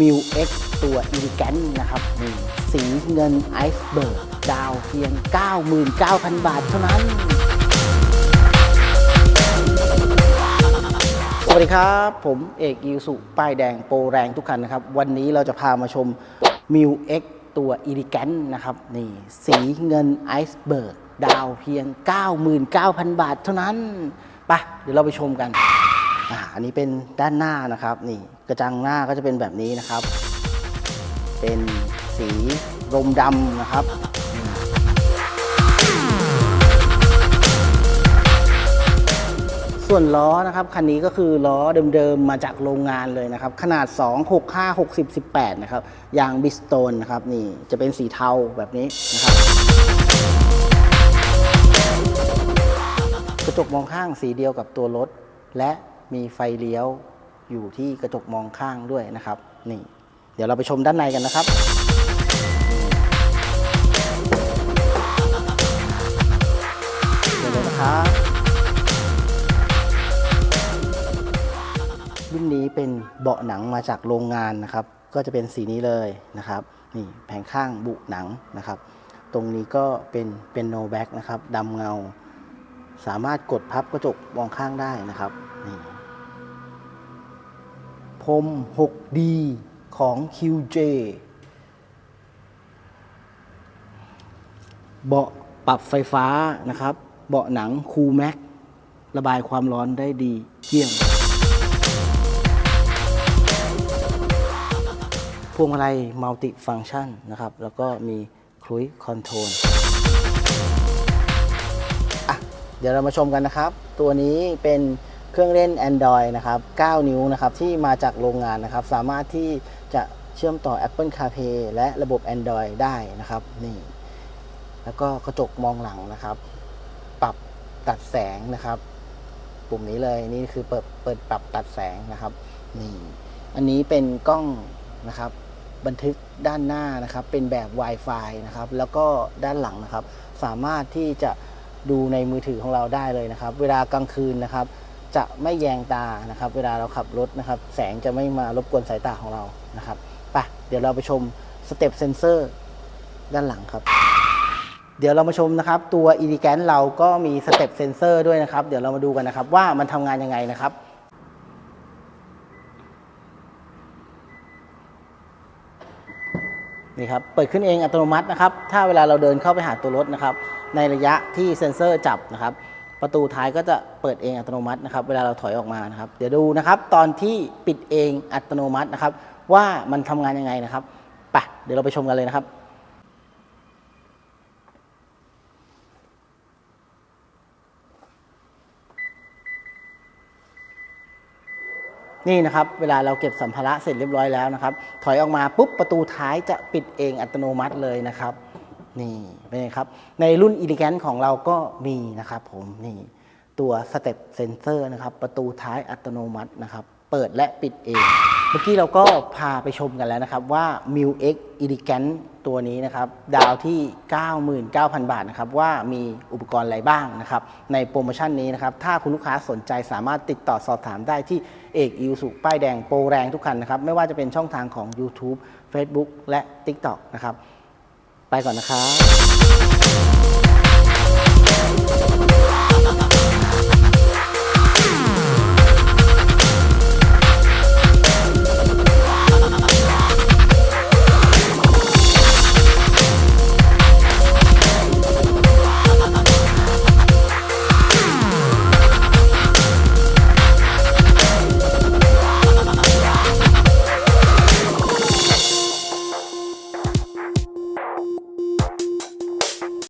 มิวเอ็กตัวอีลิแกนนะครับนี่สีเงินไอซ์เบิร์กดาวเพียง 99,000 บาทเท่านั้น สวัสดีครับ ผมเอกอิวสุ ป้ายแดงโปรแรงทุกคันนะครับ วันนี้เราจะพามาชม m ิวเอ็กตัวอีลิแกนนะครับนี่สีเงินไอซ์เบิร์กดาวเพียง 99,000 บาทเท่านั้นไปเดี๋ยวเราไปชมกัน อ่าอันนี้เป็นด้านหน้านะครับนี่กระจังหน้าก็จะเป็นแบบนี้นะครับ เป็นสีรมดำนะครับส่วนล้อนะครับคันนี้ก็คือล้อเดิมๆมาจากโรงงานเลยนะครับ ขนาด 2 6 5 60 18 นะครับยางบิสโตนนะครับนี่จะเป็นสีเทาแบบนี้นะครับกระจกมองข้างสีเดียวกับตัวรถและ มีไฟเลี้ยวอยู่ที่กระจกมองข้างด้วยนะครับ นี่ เดี๋ยวเราไปชมด้านในกันนะครับเดี๋ยวนะครับรุ่นนี้เป็นเบาะหนังมาจากโรงงานนะครับ ก็จะเป็นสีนี้เลยนะครับ นี่แผงข้างบุหนังนะครับ ตรงนี้ก็เป็นเป็นโนแบ็กนะครับดำเงา สามารถกดพับกระจกมองข้างได้นะครับ นี่ พรม 6D ของ QJ เบาะปรับไฟฟ้านะครับ เบาะหนังคูแม็กระบายความร้อนได้ดีเยี่ยม พวงมาลัยมัลติฟัง c t ชันนะครับ แล้วก็มีคลุยคอนโทรลอะเดี๋ยวเรามาชมกันนะครับ ตัวนี้เป็น เครื่องเล่น Android นะครับ 9 นิ้วนะครับที่มาจากโรงงานนะครับ สามารถที่จะเชื่อมต่อ Apple CarPlay และระบบ Android ได้นะครับนี่แล้วก็กระจกมองหลังนะครับ ปรับตัดแสงนะครับ ปุ่มนี้เลยนี่คือเปิดเปิดปรับตัดแสงนะครับนี่อันนี้เป็นกล้องนะครับ บันทึกด้านหน้านะครับ เป็นแบบ Wi-Fi นะครับ แล้วก็ด้านหลังนะครับ สามารถที่จะดูในมือถือของเราได้เลยนะครับ เวลากลางคืนนะครับ จะไม่แยงตานะครับ เวลาเราขับรถนะครับ แสงจะไม่มารบกวนสายตาของเรานะครับไปเดี๋ยวเราไปชมสเต็ปเซนเซอร์ด้านหลังครับ เดี๋ยวเรามาชมนะครับ ตัวอีดิแกนเราก็มีสเต็ปเซนเซอร์ด้วยนะครับ เดี๋ยวเรามาดูกันนะครับ ว่ามันทำงานยังไงนะครับนี่ครับ เปิดขึ้นเองอัตโนมัตินะครับ ถ้าเวลาเราเดินเข้าไปหาตัวรถนะครับ ในระยะที่เซ็นเซอร์จับนะครับ ประตูท้ายก็จะเปิดเองอัตโนมัตินะครับ เวลาเราถอยออกมานะครับ เดี๋ยวดูนะครับ ตอนที่ปิดเองอัตโนมัตินะครับ ว่ามันทำงานยังไงนะครับไปเดี๋ยวเราไปชมกันเลยนะครับนี่นะครับเวลาเราเก็บสัมภาระเสร็จเรียบร้อยแล้วนะครับ ถอยออกมาปุ๊บประตูท้ายจะปิดเองอัตโนมัติเลยนะครับ นี่เป็นไงครับ ในรุ่น e l e g a n t ของเราก็มีนะครับผมนี่ตัวสเต็ปเซนเซอร์นะครับ ประตูท้ายอัตโนมัตินะครับ เปิดและปิดเอง เมื่อกี้เราก็พาไปชมกันแล้วนะครับว่า m i l X e l e g a n t ตัวนี้นะครับ ดาวที่ 99,000 บาทนะครับ ว่ามีอุปกรณ์อะไรบ้างนะครับ ในโปรโมชั่นนี้นะครับ ถ้าคุณลูกค้าสนใจสามารถติดต่อสอบถามได้ที่เอกอิวสุป้ายแดงโปรแรงทุกคันนะครับ ไม่ว่าจะเป็นช่องทางของ YouTube Facebook และ TikTok นะครับ ไปก่อนนะครับ